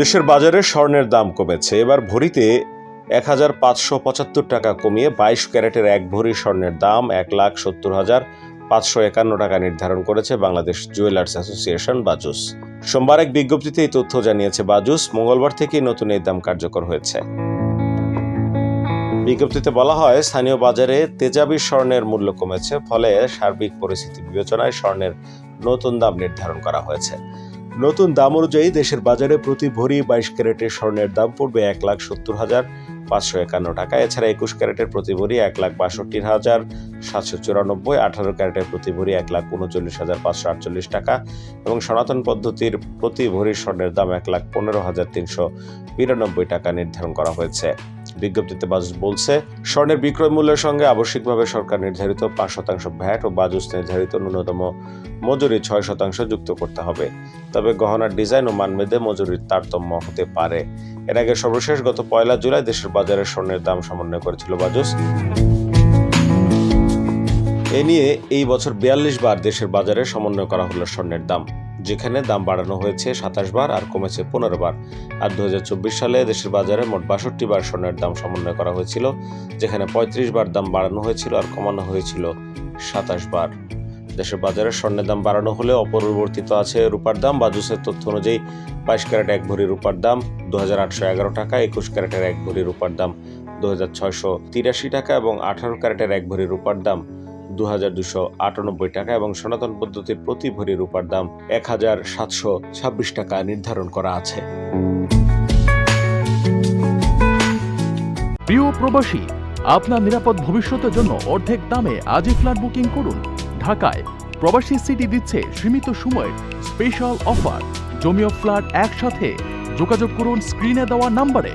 দেশের বাজারে স্বর্ণের দাম কমেছে। এবার ভরিতে এক হাজার পাঁচশো পঁচাত্তর টাকা কমিয়ে বাইশ ক্যারেটের এক ভরি স্বর্ণের দাম এক লাখ সত্তর হাজার পাঁচশো একান্ন টাকা নির্ধারণ করেছে বাংলাদেশ জুয়েলার্স অ্যাসোসিয়েশন বাজুস। সোমবার এক বিজ্ঞপ্তিতে এই তথ্য জানিয়েছে বাজুস, মঙ্গলবার থেকেই নতুন এই দাম কার্যকর হয়েছে। বিজ্ঞপ্তিতে বলা হয়, স্থানীয় বাজারে তেজাবি স্বর্ণের মূল্য কমেছে, ফলে সার্বিক পরিস্থিতি বিবেচনায় স্বর্ণের নতুন দাম নির্ধারণ করা হয়েছে। নতুন দাম অনুযায়ী দেশের বাজারে প্রতি ভরি বাইশ ক্যারেটের স্বর্ণের দাম পড়বে এক লাখ সত্তর হাজার পাঁচশো একান্ন টাকা। এছাড়া একুশ ক্যারেটের প্রতি ভরি এক লাখ বাষট্টি হাজার সাতশো চুরানব্বই, আঠারো ক্যারেটের প্রতি ভরি এক লাখ উনচল্লিশ হাজার পাঁচশো আটচল্লিশ টাকা এবং সনাতন পদ্ধতির প্রতি ভরি স্বর্ণের দাম এক লাখ পনেরো হাজার তিনশো বিরানব্বই টাকা নির্ধারণ করা হয়েছে। বিজ্ঞপ্তিতে বাজুস বলছে, স্বর্ণের বিক্রয় মূল্যের সঙ্গে আবশ্যিকভাবে সরকার নির্ধারিত পাঁচ শতাংশ ভ্যাট ও বাজুস নির্ধারিত ন্যূনতম মজুরি ছয় শতাংশ যুক্ত করতে হবে। তবে গহনার ডিজাইন ও মানভেদে মজুরির তারতম্য হতে পারে। এর আগে সর্বশেষ গত পয়লা জুলাই দেশের বাজারে স্বর্ণের দাম সমন্বয় করেছিল বাজুস। এ নিয়ে এই বছর বিয়াল্লিশ বার দেশের বাজারে সমন্বয় করা হলো স্বর্ণের দাম। যেখানে দাম বাড়ানো হয়েছে সাতাশ বার আর কমেছে পনেরো বার। আর দু হাজার চব্বিশ সালে দেশের বাজারে মোট বাষট্টি বার স্বর্ণের দাম সমন্বয় করা হয়েছিল, যেখানে পঁয়ত্রিশ বার দাম বাড়ানো হয়েছিল আর কমানো হয়েছিল সাতাশ বার। দেশের বাজারে স্বর্ণের দাম বাড়ানো হলে অপরিবর্তিত আছে রূপার দাম। বাজুসের তথ্য অনুযায়ী, বাইশ ক্যারেট এক ভরি রূপার দাম দু টাকা, একুশ ক্যারেটের এক ভরি রূপার দাম দু টাকা এবং আঠারো ক্যারেটের এক ভরি রূপার দাম। দু টাকা এবং সনাতন পদ্ধতির প্রতি ভরি রূপার দাম এক হাজার সাতশো ছাব্বিশ টাকা নির্ধারণ করা আছে। প্রিয় প্রবাসী, আপনার নিরাপদ ভবিষ্যতের জন্য অর্ধেক দামে আজই ফ্ল্যাট বুকিং করুন। ঢাকায় প্রবাসী সিটি দিচ্ছে সীমিত সময়ের স্পেশাল অফার। জমিও ফ্ল্যাট একসাথে। যোগাযোগ করুন স্ক্রিনে দেওয়া নাম্বারে।